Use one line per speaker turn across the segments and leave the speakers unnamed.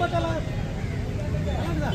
पता लगा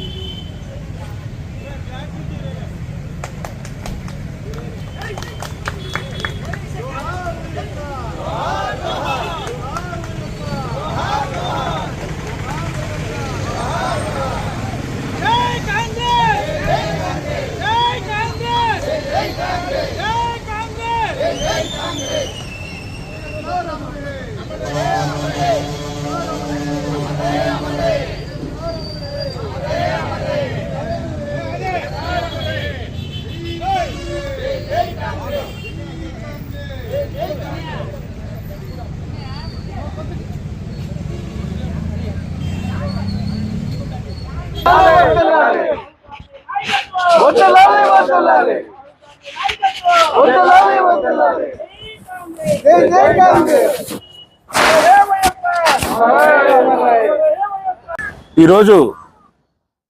ఈరోజు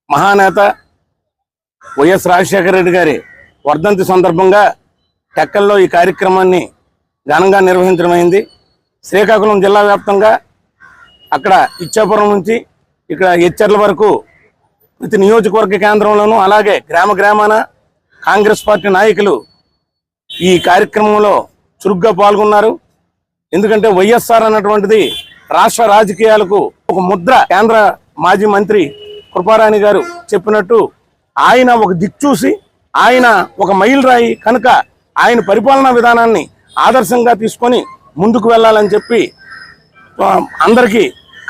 మహానేత వైఎస్ రాజశేఖర రెడ్డి గారి వర్ధంతి సందర్భంగా టెక్కల్లో ఈ కార్యక్రమాన్ని ఘనంగా నిర్వహించడమైంది శ్రీకాకుళం జిల్లా వ్యాప్తంగా అక్కడ ఇచ్చాపురం నుంచి ఇక్కడ ఎచ్చర్ల వరకు ప్రతి నియోజకవర్గ కేంద్రంలోనూ అలాగే గ్రామ గ్రామాన కాంగ్రెస్ పార్టీ నాయకులు ఈ కార్యక్రమంలో చురుగ్గా పాల్గొన్నారు. ఎందుకంటే వైఎస్ఆర్ అన్నటువంటిది రాష్ట్ర రాజకీయాలకు ఒక ముద్ర. కేంద్ర మాజీ మంత్రి కృపారాణి గారు చెప్పినట్టు ఆయన ఒక దిక్చూసి ఆయన ఒక మైల్ రాయి కనుక ఆయన పరిపాలనా విధానాన్ని ఆదర్శంగా తీసుకొని ముందుకు వెళ్ళాలని చెప్పి అందరికీ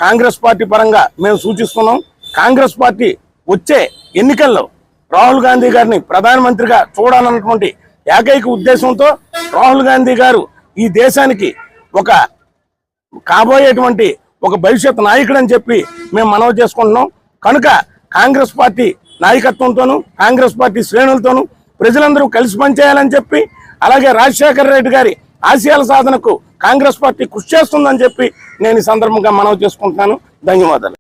కాంగ్రెస్ పార్టీ పరంగా మేము సూచిస్తున్నాం. కాంగ్రెస్ పార్టీ వచ్చే ఎన్నికల్లో రాహుల్ గాంధీ గారిని ప్రధానమంత్రిగా చూడాలన్నటువంటి ఏకైక ఉద్దేశంతో రాహుల్ గాంధీ గారు ఈ దేశానికి ఒక కాబోయేటువంటి ఒక భవిష్యత్ నాయకుడు అని చెప్పి మేము మనవి చేసుకుంటున్నాం. కనుక కాంగ్రెస్ పార్టీ నాయకత్వంతోనూ కాంగ్రెస్ పార్టీ శ్రేణులతోనూ ప్రజలందరూ కలిసి పనిచేయాలని చెప్పి అలాగే రాజశేఖర రెడ్డి గారి ఆశయాల సాధనకు కాంగ్రెస్ పార్టీ కృషి చేస్తుందని చెప్పి నేను ఈ సందర్భంగా మనవి చేసుకుంటున్నాను. ధన్యవాదాలు.